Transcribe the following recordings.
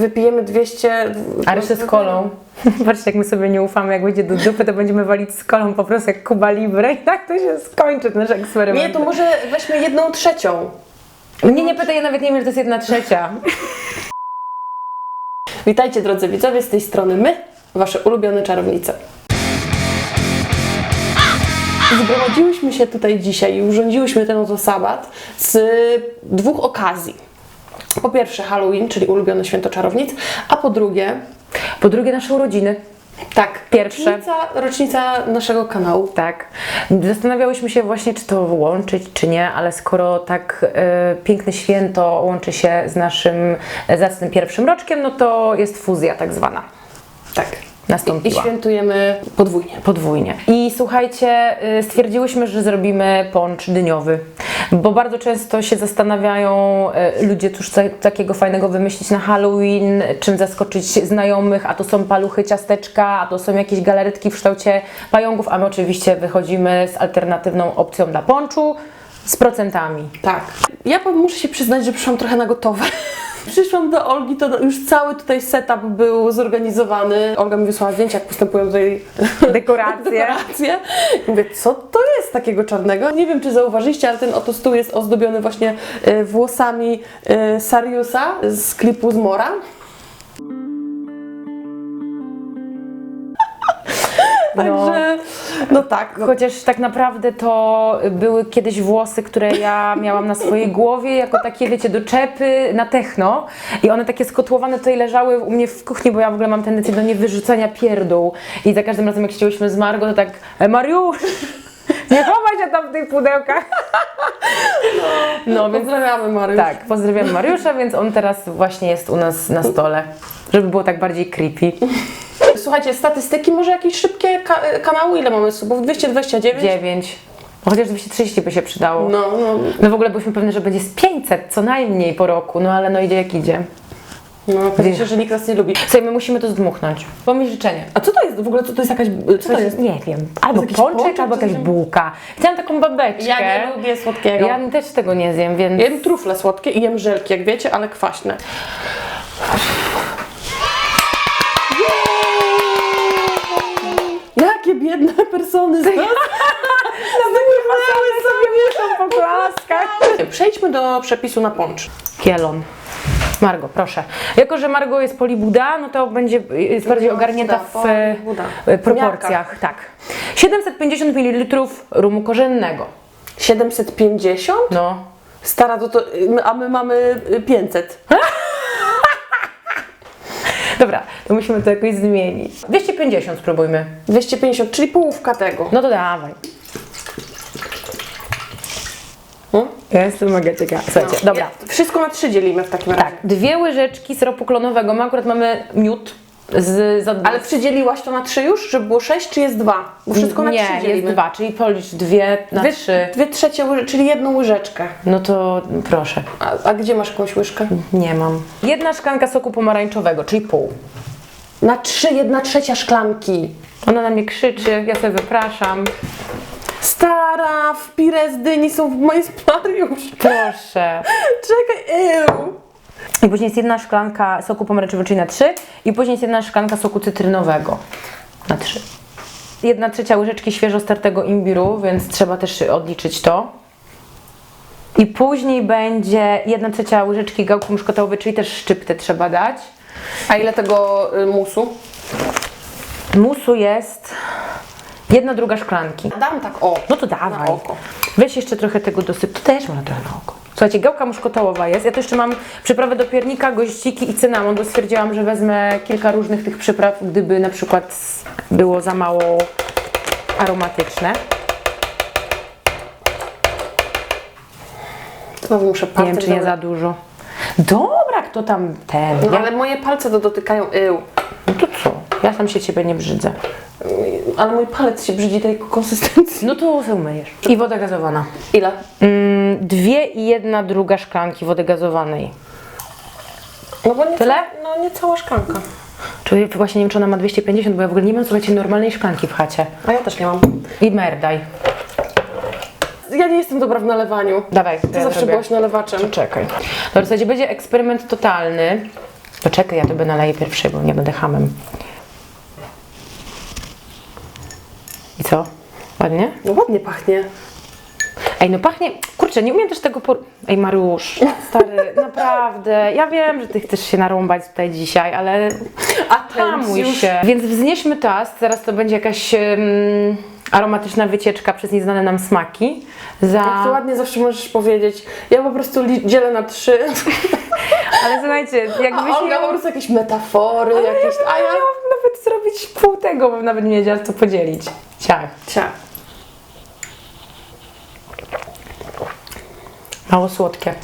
Wypijemy 200... A resztę z kolą. Patrzcie, jak my sobie nie ufamy, jak będzie do dupy, to będziemy walić z kolą po prostu jak Kuba Libre i tak to się skończy nasz eksperyment. Nie, to może weźmy jedną trzecią. Mnie nie pytaj, ja nawet nie wiem, że to jest jedna trzecia. Witajcie drodzy widzowie, z tej strony my, wasze ulubione czarownice. Zgromadziłyśmy się tutaj dzisiaj i urządziłyśmy ten oto sabat z dwóch okazji. Po pierwsze Halloween, czyli ulubione święto czarownic, a po drugie, Po drugie, nasze urodziny. tak, Pierwsze. rocznica, rocznica naszego kanału. Tak. Zastanawiałyśmy się właśnie, czy to łączyć, czy nie, ale skoro tak e, piękne święto łączy się z naszym zacnym pierwszym roczkiem, no to jest fuzja tak zwana. Tak. I Nastąpiła. świętujemy podwójnie. Podwójnie. I słuchajcie, y, stwierdziłyśmy, że zrobimy poncz dyniowy, bo bardzo często się zastanawiają y, ludzie, cóż ta- takiego fajnego wymyślić na Halloween, czym zaskoczyć znajomych, a to są paluchy, ciasteczka, a to są jakieś galaretki w kształcie pająków, a my oczywiście wychodzimy z alternatywną opcją dla ponczu z procentami. Tak. Ja muszę się przyznać, że przyszłam trochę na gotowe. Przyszłam do Olgi, to już cały tutaj setup był zorganizowany. Olga mi wysłała zdjęcia, jak postępują tutaj Dekoracje. dekoracje. I mówię, co to jest takiego czarnego? Nie wiem, czy zauważyliście, ale ten oto stół jest ozdobiony właśnie e, włosami e, Sariusa z klipu z Mora. Także, no tak. Chociaż tak naprawdę to były kiedyś włosy, które ja miałam na swojej głowie, jako takie, wiecie, doczepy na techno. I one takie skotłowane tutaj leżały u mnie w kuchni, bo ja w ogóle mam tendencję do niewyrzucania pierdół. I za każdym razem, jak siedziałyśmy z Margo, to tak, e, Mariusz, nie chowaj się tam w tych pudełkach. No, więc Pozdrawiamy, Mariusz. tak, pozdrawiam Mariusza, więc on teraz właśnie jest u nas na stole, żeby było tak bardziej creepy. Słuchajcie, statystyki, może jakieś szybkie ka- kanały? Ile mamy subów? 229? 9. Chociaż 230 by się przydało. No, no, My w ogóle byliśmy pewni, że będzie z 500 co najmniej po roku, no ale no idzie jak idzie. no, pewnie się, że nikt nas nie lubi. Słuchaj, my musimy to zdmuchnąć. Pomyśl życzenie. A co to jest? W ogóle co to jest jakaś... Co to jest? Nie wiem, albo pączek, pączek, albo jakaś bułka. Chciałam taką babeczkę. Ja nie lubię słodkiego. Ja też tego nie zjem, więc... Jem trufle słodkie i jem żelki, jak wiecie, ale kwaśne. Biedne persony z nas. sobie muszą pogłaskać. Przejdźmy do przepisu na poncz. Kielon. Margo, proszę. Jako, że Margo jest polibuda, no to będzie jest bardziej ogarnięta w e, polibuda. proporcjach. Tak. 750 ml rumu korzennego. 750? No. Stara, to, to, a my mamy 500. Dobra, to musimy to jakoś zmienić. 250 spróbujmy. 250, czyli połówka tego. No to dawaj. Hmm? Ja jestem mega ciekawa. Słuchajcie, No, dobra. Wszystko na trzy dzielimy w takim razie. Tak, dwie łyżeczki syropu klonowego. My akurat mamy miód z... Za... Ale przydzieliłaś to na trzy już, żeby było sześć, czy jest dwa? Bo wszystko na Nie, trzy jest dzielimy. dwa, czyli policz dwie na Dwie, trzy. dwie trzecie, łyże, czyli jedną łyżeczkę. No to proszę. A, a gdzie masz jakąś łyżkę? Nie mam. Jedna szklanka soku pomarańczowego, czyli pół. Na trzy, jedna trzecia szklanki. Ona na mnie krzyczy, ja sobie wypraszam. Stara, w pire z dyni są w mojej Mariusz. Proszę. Czekaj, ew. I później jest jedna szklanka soku pomarańczowego, czyli na trzy. I później jest jedna szklanka soku cytrynowego na trzy. Jedna trzecia łyżeczki świeżo startego imbiru, więc trzeba też odliczyć to. I później będzie jedna trzecia łyżeczki gałku muszkatołowej, czyli też szczyptę trzeba dać. A ile tego y, musu? Musu jest jedna druga szklanki. Dam tak o. No to dawaj. Na oko. Weź jeszcze trochę tego dosyp. To też można trochę na oko. Słuchajcie, gałka muszkotołowa jest. Ja tu jeszcze mam przyprawę do piernika, goździki i cynamon, bo stwierdziłam, że wezmę kilka różnych tych przypraw, gdyby na przykład było za mało aromatyczne. Znowu muszę Nie palcem wiem, czy nie za dużo. Dobra, kto tam ten? No, ale moje palce to dotykają ył. no to co? Ja sam się ciebie nie brzydzę. Ale mój palec się brzydzi tej konsystencji. No to sobie. I woda gazowana. Ile? Mm, dwie i jedna druga szklanki wody gazowanej. No bo nie Tyle? No nie cała szklanka. Czyli właśnie nie wiem, czy ona ma 250, bo ja w ogóle nie mam, słuchajcie, normalnej szklanki w chacie. A ja też nie mam. I merdaj. Ja nie jestem dobra w nalewaniu. Dawaj, Ty zawsze byłaś nalewaczem. Czekaj. Dobra, słuchajcie, będzie eksperyment totalny. To czekaj, ja tobie naleję pierwszy, bo nie będę hamem. I co? Ładnie? No ładnie pachnie. Ej, no pachnie, kurczę, nie umiem też tego por... Ej, Mariusz, stary, naprawdę, ja wiem, że ty chcesz się narąbać tutaj dzisiaj, ale już- się. Więc wznieśmy toast, zaraz to będzie jakaś em, aromatyczna wycieczka przez nieznane nam smaki. Za... Jak to ładnie zawsze możesz powiedzieć. Ja po prostu dzielę na trzy, Ale słuchajcie, a jakbyś Olga po prostu jakieś metafory, jakieś... A ja... zrobić pół tego, bo nawet nie wiedziała co podzielić. Ciach. Cia. Mało słodkie.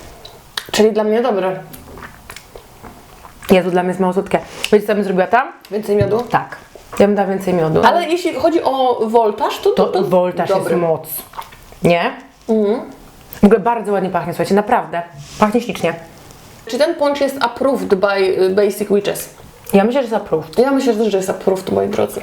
Czyli dla mnie dobre. Jezu, dla mnie jest mało słodkie. Wiecie co bym zrobiła tam? Więcej miodu? Tak. Ja bym dała więcej miodu. Ale jeśli chodzi o woltaż, to... To, to, to voltaż dobry. jest moc. Nie? W ogóle bardzo ładnie pachnie, słuchajcie, naprawdę. Pachnie ślicznie. Czy ten poncz jest approved by y, Basic Witches? Ja myślę, że zapróbł. Ja myślę też, że jest approved, moi drodzy.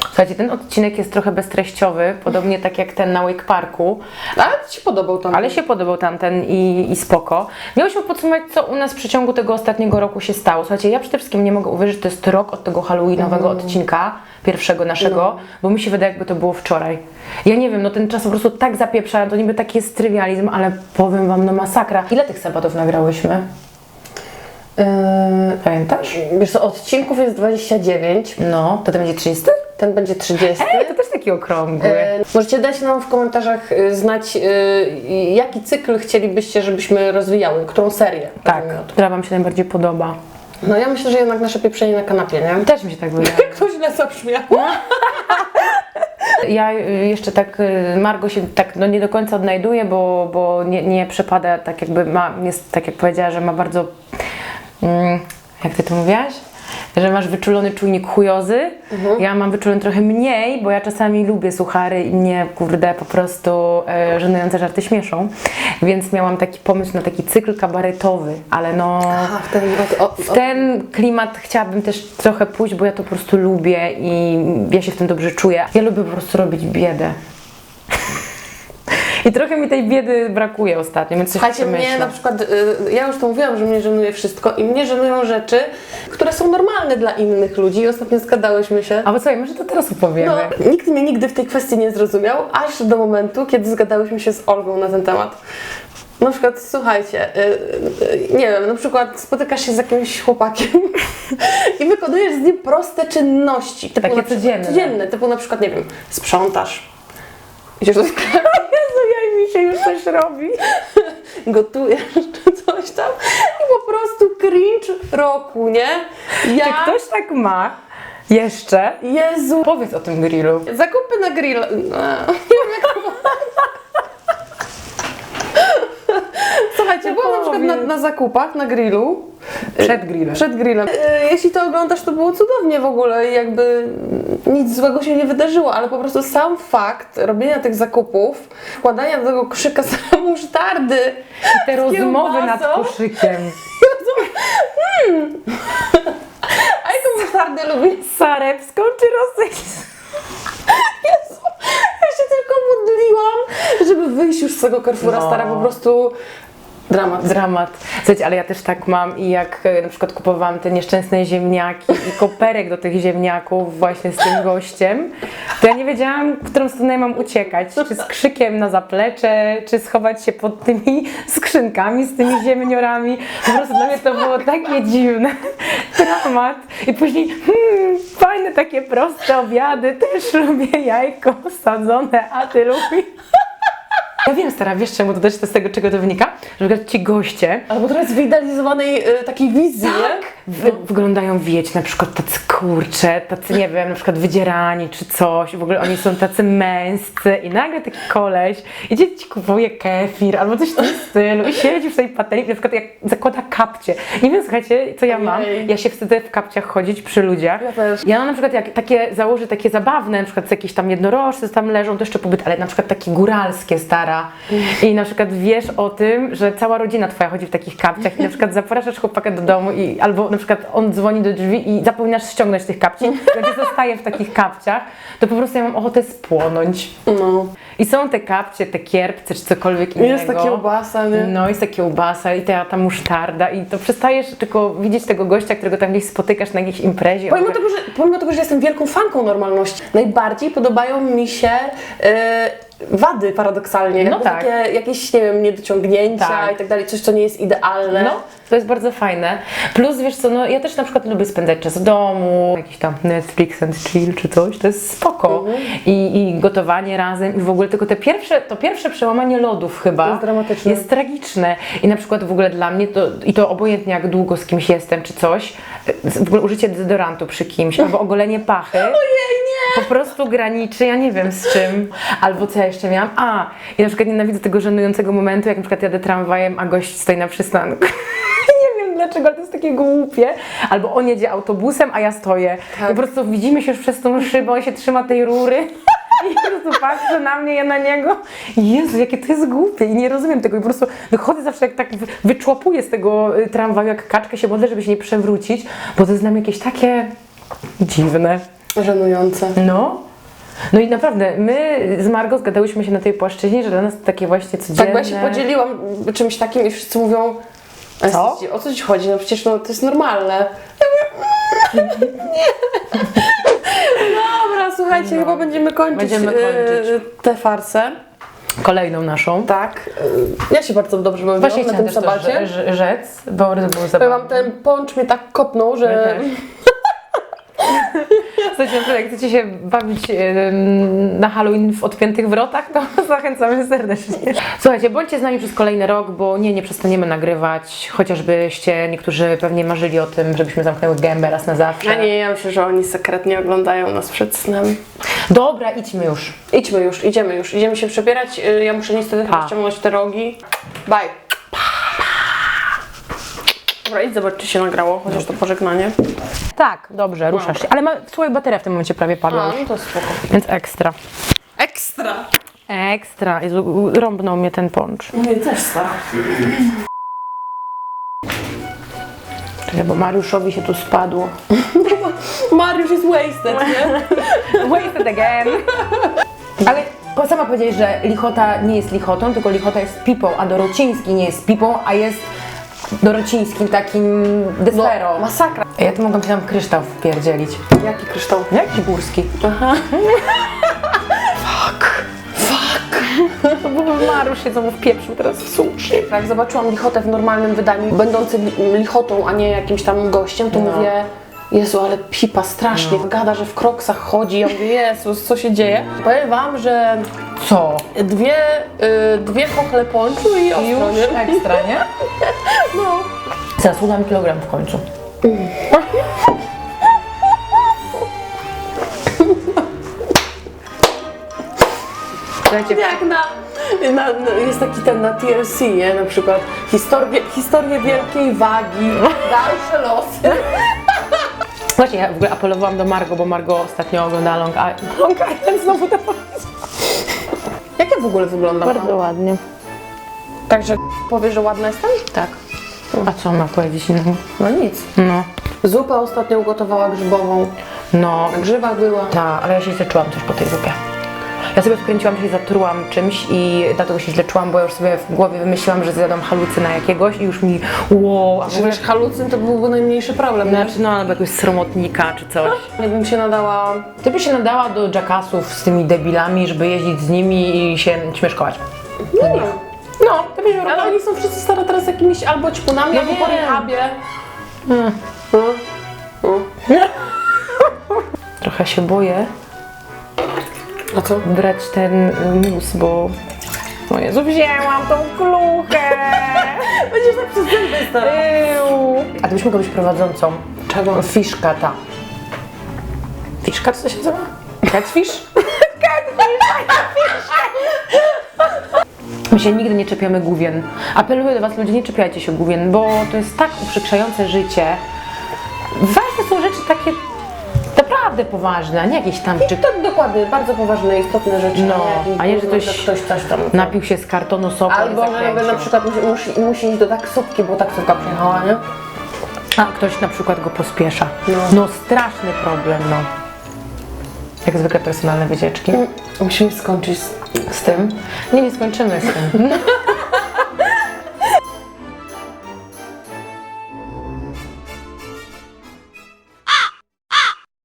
Słuchajcie, ten odcinek jest trochę beztreściowy, podobnie tak jak ten na Wake Parku, Ale Ci się podobał tam. ale się podobał tamten i, i spoko. Miałyśmy podsumować, co u nas w przeciągu tego ostatniego roku się stało. Słuchajcie, ja przede wszystkim nie mogę uwierzyć, że to jest rok od tego halloweenowego odcinka, pierwszego naszego, bo mi się wydaje, jakby to było wczoraj. Ja nie wiem, no ten czas po prostu tak zapieprza, to niby taki jest trywializm, ale powiem Wam, no masakra. Ile tych sabatów nagrałyśmy? Yy, Pamiętasz? wiesz co, odcinków jest 29, No, to ten będzie 30? ten będzie 30. Ej, to też taki okrągły. E, Możecie dać nam w komentarzach e, znać, e, jaki cykl chcielibyście, żebyśmy rozwijały, którą serię. tak, która Wam się najbardziej podoba. No ja myślę, że jednak nasze pieprzenie na kanapie, nie? Też mi się tak wydaje. To źle zabrzmiało. Ja y, jeszcze tak, y, Margo się tak no nie do końca odnajduje, bo, bo nie, nie przepada tak jakby ma, jest tak jak powiedziała, że ma bardzo, jak Ty to mówiłaś? Że masz wyczulony czujnik chujozy. Ja mam wyczulony trochę mniej, bo ja czasami lubię suchary i mnie, kurde, po prostu e, żenujące żarty śmieszą. Więc miałam taki pomysł na taki cykl kabaretowy, ale no... W ten, o, o, W ten klimat chciałabym też trochę pójść, bo ja to po prostu lubię i ja się w tym dobrze czuję. Ja lubię po prostu robić biedę. I trochę mi tej biedy brakuje ostatnio, więc Słuchajcie, mnie na przykład, y, ja już to mówiłam, że mnie żenuje wszystko i mnie żenują rzeczy, które są normalne dla innych ludzi i ostatnio zgadałyśmy się. A bo słuchaj, może to teraz opowiemy. No, nikt mnie nigdy w tej kwestii nie zrozumiał, aż do momentu, kiedy zgadałyśmy się z Olgą na ten temat. Na przykład, słuchajcie, y, y, nie wiem, na przykład spotykasz się z jakimś chłopakiem i wykonujesz z nim proste czynności. Typu Takie na codzienne. Codzienne, typu na przykład, nie wiem, sprzątasz, idziesz do sklepu, Jezu, ja mi się już coś robi. gotujesz czy coś tam i po prostu cringe roku, nie? Ja, Czy ktoś tak ma? Jeszcze? Jezu, Powiedz o tym grillu. Zakupy na grill. No, nie wiem jak to... Słuchajcie, byłam na przykład na, na zakupach, na grillu. Przed grillem. Przed grillem. E, Jeśli to oglądasz, to było cudownie w ogóle i jakby nic złego się nie wydarzyło, ale po prostu sam fakt robienia tych zakupów, wkładania do tego koszyka sera musztardy, Te rozmowy nad kiełbasą. koszykiem. a jaką musztardę lubię? Sarewską czy rosyjską? Jezu, ja się tylko modliłam, żeby wyjść już z tego Carrefoura No. stara, po prostu dramat. Dramat. Słuchajcie, ale ja też tak mam i jak e, na przykład kupowałam te nieszczęsne ziemniaki i koperek do tych ziemniaków właśnie z tym gościem, to ja nie wiedziałam, w którą stronę mam uciekać. Czy z krzykiem na zaplecze, czy schować się pod tymi skrzynkami z tymi ziemniorami. Po prostu dla mnie to było takie dziwne. Dramat. I później, hmm, fajne takie proste obiady, też lubię jajko sadzone, a ty lubisz? Ja wiem, stara, wiesz czemu to też z tego, czego to wynika? Że na przykład ci goście Albo trochę zwidealizowanej y, takiej wizji, nie? wy, wyglądają, wiecie, na przykład tacy kurcze, tacy, nie wiem, na przykład wydzierani czy coś, w ogóle oni są tacy męscy i nagle taki koleś idzie ci kupuje kefir albo coś w tym stylu i siedzi w tej patelni, na przykład jak zakłada kapcie. Nie wiem, słuchajcie, co ja mam? Ojej. Ja się wstydzę w kapciach chodzić przy ludziach. Ja też. Ja na przykład jak takie założę takie zabawne, na przykład jakieś tam jednorożce tam leżą, to jeszcze pobyt, ale na przykład takie góralskie stara i na przykład wiesz o tym, że cała rodzina twoja chodzi w takich kapciach i na przykład zapraszasz chłopaka do domu i albo na przykład on dzwoni do drzwi i zapominasz ściągnąć tych kapci, jak ja zostaję w takich kapciach, to po prostu ja mam ochotę spłonąć. No. I są te kapcie, te kierpce czy cokolwiek innego. Jest ta kiełbasa, nie? No, jest ta kiełbasa i ta, ta musztarda i to przestajesz tylko widzieć tego gościa, którego tam gdzieś spotykasz na jakiejś imprezie. Pomimo tego, że, pomimo tego, że jestem wielką fanką normalności, najbardziej podobają mi się e, wady paradoksalnie. No tak. Takie jakieś, nie wiem, niedociągnięcia Tak. i tak dalej, coś, co nie jest idealne. No, to jest bardzo fajne. Plus, wiesz co, no ja też na przykład lubię spędzać czas w domu, jakiś tam Netflix and chill czy coś, to jest spoko. Mhm. I, I gotowanie razem i w ogóle tylko te pierwsze, to pierwsze przełamanie lodów chyba jest dramatyczne. jest tragiczne. I na przykład w ogóle dla mnie to, i to obojętnie jak długo z kimś jestem czy coś, w ogóle użycie dezodorantu przy kimś albo ogolenie pachy. Ojej! Po prostu graniczy, ja nie wiem z czym. Albo co ja jeszcze miałam? A, ja na przykład nienawidzę tego żenującego momentu, jak na przykład jadę tramwajem, a gość stoi na przystanku. nie wiem dlaczego, ale to jest takie głupie. Albo on jedzie autobusem, a ja stoję. Tak. I po prostu widzimy się już przez tą szybę, on się trzyma tej rury. I po prostu patrzy na mnie, ja na niego. Jezu, jakie to jest głupie i nie rozumiem tego. I po prostu wychodzę zawsze jak tak wy- wyczłapuję z tego y, tramwaju, jak kaczkę się modlę, żeby się nie przewrócić, bo to jest dla mnie jakieś takie dziwne. Żenujące. No. No i naprawdę, my z Margo zgadałyśmy się na tej płaszczyźnie, że dla nas to takie właśnie codzienne. Tak, bo ja się podzieliłam czymś takim i wszyscy mówią, "A Co? O co ci chodzi? No przecież no, to jest normalne. Ja mówię, nie. Dobra, słuchajcie, chyba będziemy kończyć, Będziemy kończyć. e, tę farsę. Kolejną naszą. Tak. e, Ja się bardzo dobrze bawiłam Właśnie na tym sabacie. rze- rzec, bo bardzo było zabawne. wam, ten poncz mnie tak kopnął, że... Słuchajcie, naprawdę, jak chcecie się bawić na Halloween w odpiętych wrotach, to zachęcamy serdecznie. Słuchajcie, bądźcie z nami przez kolejny rok, bo nie, nie przestaniemy nagrywać, chociażbyście niektórzy pewnie marzyli o tym, żebyśmy zamknęły gębę raz na zawsze. A nie, ja myślę, że oni sekretnie oglądają nas przed snem. Dobra, idźmy już. Idźmy już, idziemy już. Idziemy się przebierać. Y, Ja muszę niestety chyba ściągnąć te rogi. Bye. Dobra, idź zobacz, czy się nagrało, chociaż to pożegnanie. Tak, dobrze, ruszasz się. Ale ma, słuchaj, bateria w tym momencie prawie padła. A, już. no to spoko. Więc ekstra. Ekstra! Ekstra. Jezu, rąbnął mnie ten poncz. Mnie też stara. Czekaj, bo Mariuszowi się tu spadło. Mariusz jest wasted, nie? Wasted again. Ale bo sama powiedziałeś, że lichota nie jest lichotą, tylko lichota jest pipą, a Dorociński nie jest pipą, a jest Dorocińskim takim desperą. No, masakra. Ja tu mogę się tam kryształ wpierdzielić. Jaki kryształ? Jaki górski? Aha. To był Mariusz się znowu wpieprzył teraz w sushi. Jak zobaczyłam lichotę w normalnym wydaniu, będący li- lichotą, a nie jakimś tam gościem, to No. mówię, Jezu, ale pipa strasznie. Gada, że w kroksach chodzi. Ja mówię, Jezus, co się dzieje? Powiem wam, że Co? dwie, y, dwie kochle ponczu i ostro, Już nie? ekstra, nie? No. Zasługam kilogram w końcu. Słuchajcie, Jak na, na, na, jest taki ten na TLC, nie? Na przykład historie, historie wielkiej wagi, dalsze losy. Właśnie, ja w ogóle apelowałam do Margo, bo Margo ostatnio oglądała Long Island. Long Island znowu to Jak ja w ogóle wyglądam? Bardzo ładnie. Także powie, że ładna jestem? Tak. A co ma powiedzieć innego? No nic. No. Zupę ostatnio ugotowała grzybową. No, Na grzybach była. ta, ale ja się źle czułam też po tej zupie. Ja sobie wkręciłam, się zatrułam czymś i dlatego się źle czułam, bo ja już sobie w głowie wymyśliłam, że zjadam halucyna jakiegoś i już mi wow, a wiesz, halucyn to byłby najmniejszy problem, nie? Znaczy, no albo jakiegoś sromotnika czy coś. Nie bym się nadała... Ty by się nadała do jackassów z tymi debilami, żeby jeździć z nimi i się śmieszkować. Nie wiem. No, to byś Ale oni są wszyscy stare teraz jakimiś albo ćpunami, Ja albo po rehabie. No. No. Trochę się boję A co? brać ten mus, bo... O Jezu, wzięłam tą kluchę! Będziesz tak przez zęby stara. A ty byś mogła być prowadzącą. Czego? Fiszka ta. Fiszka, co to się nazywa? Catfish? My się nigdy nie czepiamy główien. Apeluję do Was, ludzie, nie czepiajcie się główien, bo to jest tak uprzykrzające życie. Ważne są rzeczy takie naprawdę poważne, a nie jakieś tam, czy To dokładnie, bardzo poważne, istotne rzeczy. No, a nie, że ktoś ktoś coś tam... napił się z kartonu soku i Albo, że na przykład musi, musi, musi iść do taksówki, bo taksówka przyjechała, nie? A ktoś na przykład go pospiesza. No. No, straszny problem, no. Jak zwykle personalne wycieczki. Musimy skończyć z... Z tym? Nie, nie skończymy z tym.